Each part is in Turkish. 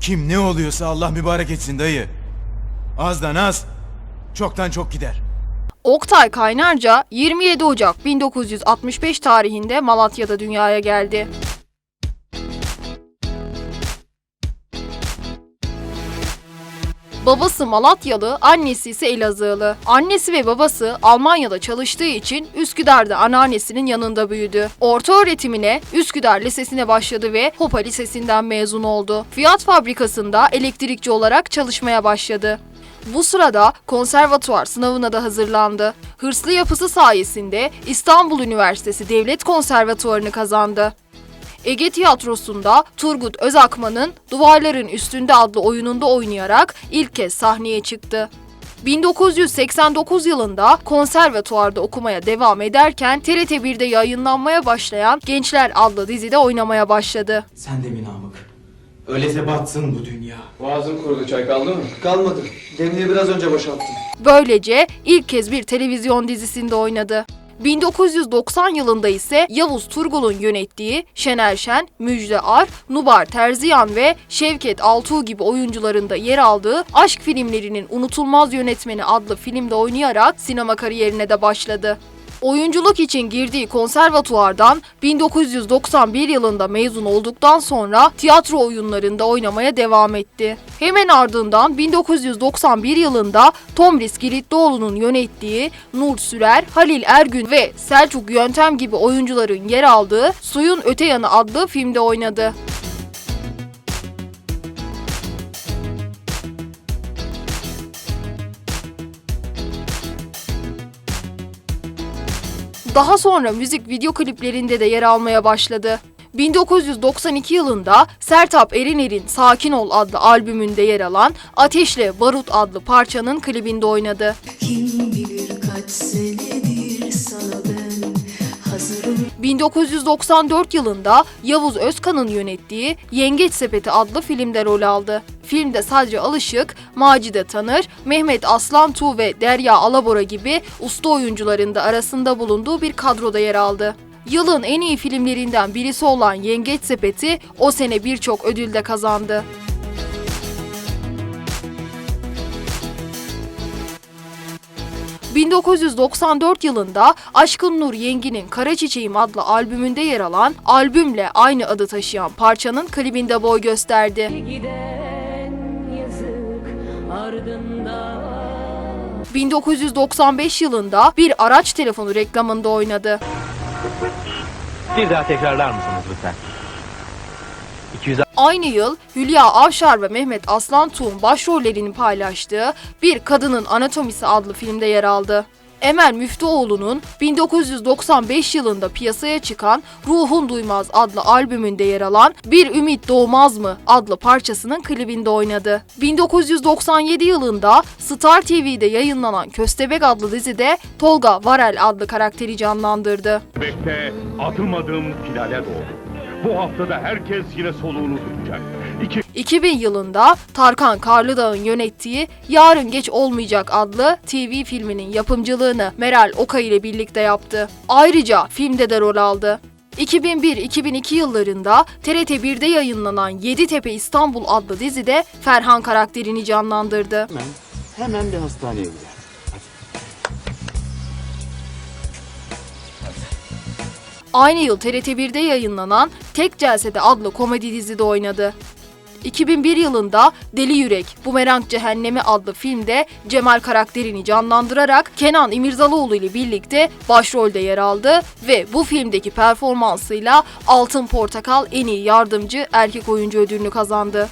Kim ne oluyorsa Allah mübarek etsin dayı. Azdan az, çoktan çok gider. Oktay Kaynarca 27 Ocak 1965 tarihinde Malatya'da dünyaya geldi. Babası Malatyalı, annesi ise Elazığlı. Annesi ve babası Almanya'da çalıştığı için Üsküdar'da anneannesinin yanında büyüdü. Orta öğretimine Üsküdar Lisesi'ne başladı ve Hopa Lisesi'nden mezun oldu. Fiyat fabrikasında elektrikçi olarak çalışmaya başladı. Bu sırada konservatuvar sınavına da hazırlandı. Hırslı yapısı sayesinde İstanbul Üniversitesi Devlet Konservatuvarını kazandı. Ege Tiyatrosu'nda Turgut Özakman'ın Duvarların Üstünde adlı oyununda oynayarak ilk kez sahneye çıktı. 1989 yılında konservatuvarda okumaya devam ederken TRT1'de yayınlanmaya başlayan Gençler adlı dizide oynamaya başladı. Sen de mi Namık? Öyleyse batsın bu dünya. Boğazım kurudu çay kaldı mı? Kalmadı. Demliği biraz önce boşalttım. Böylece ilk kez bir televizyon dizisinde oynadı. 1990 yılında ise Yavuz Turgul'un yönettiği Şener Şen, Müjde Ar, Nubar Terziyan ve Şevket Altuğ gibi oyuncuların da yer aldığı aşk filmlerinin unutulmaz yönetmeni adlı filmde oynayarak sinema kariyerine de başladı. Oyunculuk için girdiği konservatuvardan 1991 yılında mezun olduktan sonra tiyatro oyunlarında oynamaya devam etti. Hemen ardından 1991 yılında Tomris Giritlioğlu'nun yönettiği Nur Sürer, Halil Ergün ve Selçuk Yöntem gibi oyuncuların yer aldığı Suyun Öte Yanı adlı filmde oynadı. Daha sonra müzik video kliplerinde de yer almaya başladı. 1992 yılında Sertap Erener'in Sakin Ol adlı albümünde yer alan Ateşle Barut adlı parçanın klibinde oynadı. Kim bilir kaç hazırım 1994 yılında Yavuz Özkan'ın yönettiği Yengeç Sepeti adlı filmde rol aldı. Filmde Sadri Alışık, Macide Tanır, Mehmet Aslantuğ ve Derya Alabora gibi usta oyuncuların da arasında bulunduğu bir kadroda yer aldı. Yılın en iyi filmlerinden birisi olan Yengeç Sepeti o sene birçok ödül de kazandı. ...1994 yılında Aşkın Nur Yengi'nin Kara Çiçeğim adlı albümünde yer alan... ...albümle aynı adı taşıyan parçanın klibinde boy gösterdi. giden yazık ardında 1995 yılında bir araç telefonu reklamında oynadı. Bir daha tekrarlar mısınız lütfen? 200 Aynı yıl Hülya Avşar ve Mehmet Aslan Tuğ'un başrollerini paylaştığı Bir Kadının Anatomisi adlı filmde yer aldı. Emel Müftüoğlu'nun 1995 yılında piyasaya çıkan Ruhun Duymaz adlı albümünde yer alan Bir Ümit Doğmaz mı adlı parçasının klibinde oynadı. 1997 yılında Star TV'de yayınlanan Köstebek adlı dizide Tolga Varel adlı karakteri canlandırdı. Bekte adım adım finale doğru. Bu haftada herkes yine soluğunu tutacak. İki 2000 yılında Tarkan Karlıdağ'ın yönettiği Yarın Geç Olmayacak adlı TV filminin yapımcılığını Meral Okay ile birlikte yaptı. Ayrıca filmde de rol aldı. 2001-2002 yıllarında TRT1'de yayınlanan Yeditepe İstanbul adlı dizide Ferhan karakterini canlandırdı. Hemen, hemen bir hastaneye gidelim. Aynı yıl TRT1'de yayınlanan Tek Celsede adlı komedi dizide oynadı. 2001 yılında Deli Yürek, Bumerang Cehennemi adlı filmde Cemal karakterini canlandırarak Kenan İmirzalıoğlu ile birlikte başrolde yer aldı ve bu filmdeki performansıyla Altın Portakal en iyi yardımcı erkek oyuncu ödülünü kazandı.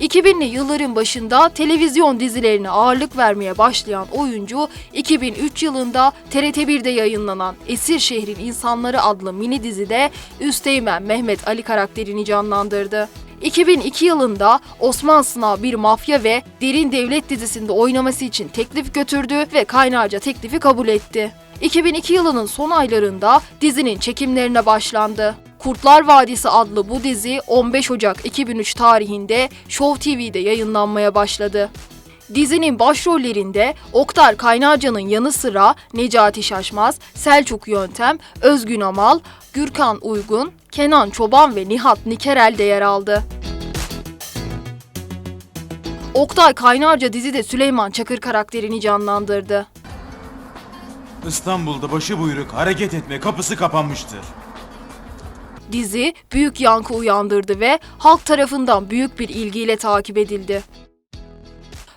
...2000'li yılların başında televizyon dizilerine ağırlık vermeye başlayan oyuncu... ...2003 yılında TRT1'de yayınlanan Esir Şehrin İnsanları adlı mini dizide... ...Üsteğmen Mehmet Ali karakterini canlandırdı. 2002 yılında Osman Sınav bir mafya ve Derin Devlet dizisinde oynaması için teklif götürdü ve Kaynarca teklifi kabul etti. 2002 yılının son aylarında dizinin çekimlerine başlandı. Kurtlar Vadisi adlı bu dizi 15 Ocak 2003 tarihinde Show TV'de yayınlanmaya başladı. Dizinin başrollerinde Oktar Kaynarca'nın yanı sıra Necati Şaşmaz, Selçuk Yöntem, Özgün Amal, Gürkan Uygun, Kenan Çoban ve Nihat Nikerel de yer aldı. Oktay Kaynarca dizide Süleyman Çakır karakterini canlandırdı. İstanbul'da başı buyruk hareket etme kapısı kapanmıştır. Dizi büyük yankı uyandırdı ve halk tarafından büyük bir ilgiyle takip edildi.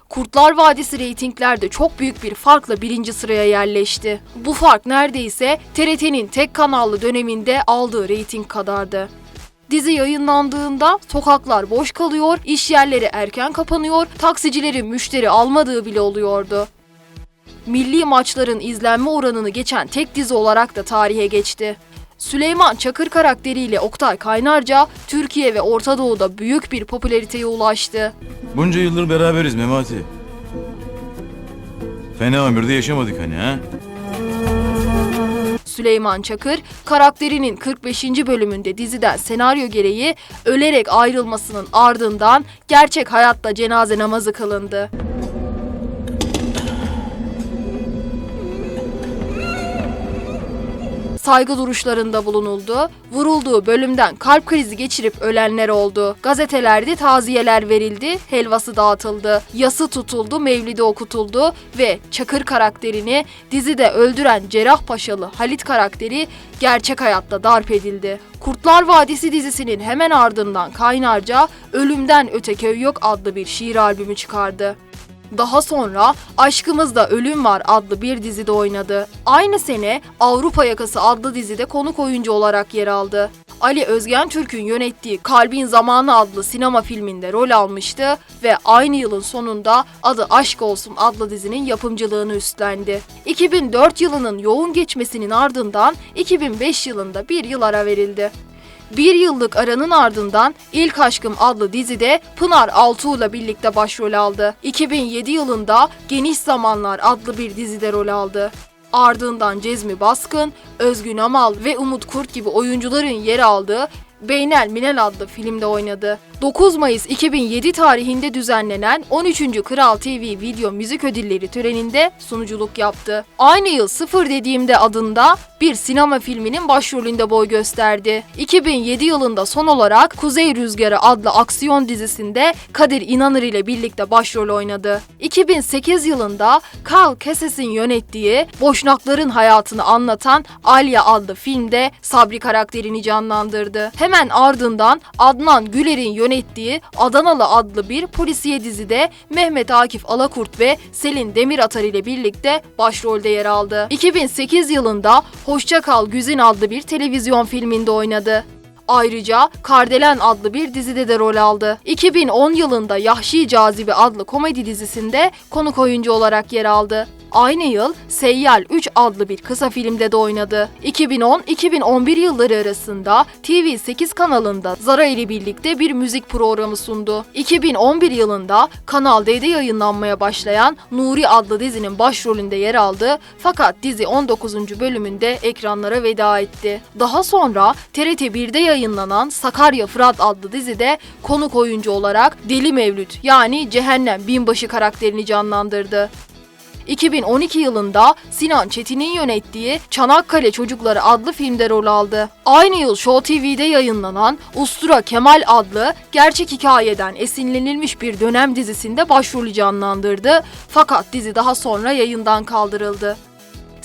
Kurtlar Vadisi reytinglerde çok büyük bir farkla birinci sıraya yerleşti. Bu fark neredeyse TRT'nin tek kanallı döneminde aldığı reyting kadardı. Dizi yayınlandığında sokaklar boş kalıyor, iş yerleri erken kapanıyor, taksicilerin müşteri almadığı bile oluyordu. Milli maçların izlenme oranını geçen tek dizi olarak da tarihe geçti. Süleyman Çakır karakteriyle Oktay Kaynarca Türkiye ve Orta Doğu'da büyük bir popülariteye ulaştı. Bunca yıldır beraberiz Memati. Fena ömürde yaşamadık hani ha? Süleyman Çakır karakterinin 45. bölümünde diziden senaryo gereği ölerek ayrılmasının ardından gerçek hayatta cenaze namazı kılındı. Saygı duruşlarında bulunuldu. Vurulduğu bölümden kalp krizi geçirip ölenler oldu. Gazetelerde taziyeler verildi, helvası dağıtıldı. Yası tutuldu, mevlidi okutuldu ve Çakır karakterini dizide öldüren Cerrahpaşalı Halit karakteri gerçek hayatta darp edildi. Kurtlar Vadisi dizisinin hemen ardından Kaynarca Ölümden Öte Köy Yok adlı bir şiir albümü çıkardı. Daha sonra Aşkımızda Ölüm Var adlı bir dizide oynadı. Aynı sene Avrupa Yakası adlı dizide konuk oyuncu olarak yer aldı. Ali Özgen Türk'ün yönettiği Kalbin Zamanı adlı sinema filminde rol almıştı ve aynı yılın sonunda adı Aşk Olsun adlı dizinin yapımcılığını üstlendi. 2004 yılının yoğun geçmesinin ardından 2005 yılında bir yıl ara verildi. Bir yıllık aranın ardından İlk Aşkım adlı dizide Pınar Altuğ'la birlikte başrol aldı. 2007 yılında Geniş Zamanlar adlı bir dizide rol aldı. Ardından Cezmi Baskın, Özgün Amal ve Umut Kurt gibi oyuncuların yer aldığı Beynel Minel adlı filmde oynadı. 9 Mayıs 2007 tarihinde düzenlenen 13. Kral TV Video Müzik Ödülleri töreninde sunuculuk yaptı. Aynı yıl Sıfır Dediğimde adında bir sinema filminin başrolünde boy gösterdi. 2007 yılında son olarak Kuzey Rüzgarı adlı aksiyon dizisinde Kadir İnanır ile birlikte başrol oynadı. 2008 yılında Carl Kesses'in yönettiği Boşnakların hayatını anlatan Alya adlı filmde Sabri karakterini canlandırdı. Hemen ardından Adnan Güler'in yönettiği Adanalı adlı bir polisiye dizide Mehmet Akif Alakurt ve Selin Demiratar ile birlikte başrolde yer aldı. 2008 yılında Hoşça Kal Güzin adlı bir televizyon filminde oynadı. Ayrıca Kardelen adlı bir dizide de rol aldı. 2010 yılında Yahşi Cazibe adlı komedi dizisinde konuk oyuncu olarak yer aldı. Aynı yıl Seyyal 3 adlı bir kısa filmde de oynadı. 2010-2011 yılları arasında TV8 kanalında Zara ile birlikte bir müzik programı sundu. 2011 yılında Kanal D'de yayınlanmaya başlayan Nuri adlı dizinin başrolünde yer aldı fakat dizi 19. bölümünde ekranlara veda etti. Daha sonra TRT 1'de yayınlanan Sakarya Fırat adlı dizide konuk oyuncu olarak Deli Mevlüt yani Cehennem Binbaşı karakterini canlandırdı. 2012 yılında Sinan Çetin'in yönettiği Çanakkale Çocukları adlı filmde rol aldı. Aynı yıl Show TV'de yayınlanan Ustura Kemal adlı gerçek hikayeden esinlenilmiş bir dönem dizisinde başrolü canlandırdı fakat dizi daha sonra yayından kaldırıldı.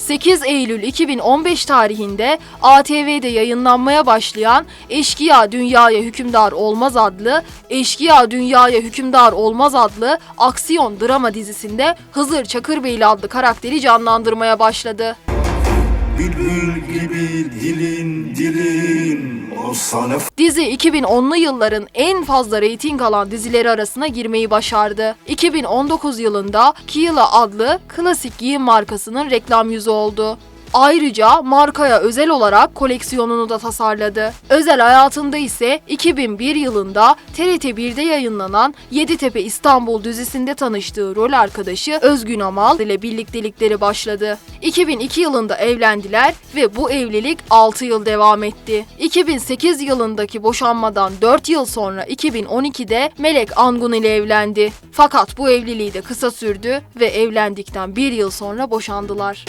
8 Eylül 2015 tarihinde ATV'de yayınlanmaya başlayan Eşkıya Dünyaya Hükümdar Olmaz adlı Eşkıya Dünyaya Hükümdar Olmaz adlı aksiyon drama dizisinde Hızır Çakırbeyli adlı karakteri canlandırmaya başladı. Bülbül gibi dilin dilin Dizi 2010'lu yılların en fazla reyting alan dizileri arasına girmeyi başardı. 2019 yılında Kila adlı klasik giyim markasının reklam yüzü oldu. Ayrıca markaya özel olarak koleksiyonunu da tasarladı. Özel hayatında ise 2001 yılında TRT 1'de yayınlanan Yeditepe İstanbul dizisinde tanıştığı rol arkadaşı Özgün Amal ile birliktelikleri başladı. 2002 yılında evlendiler ve bu evlilik 6 yıl devam etti. 2008 yılındaki boşanmadan 4 yıl sonra 2012'de Melek Angun ile evlendi. Fakat bu evliliği de kısa sürdü ve evlendikten bir yıl sonra boşandılar.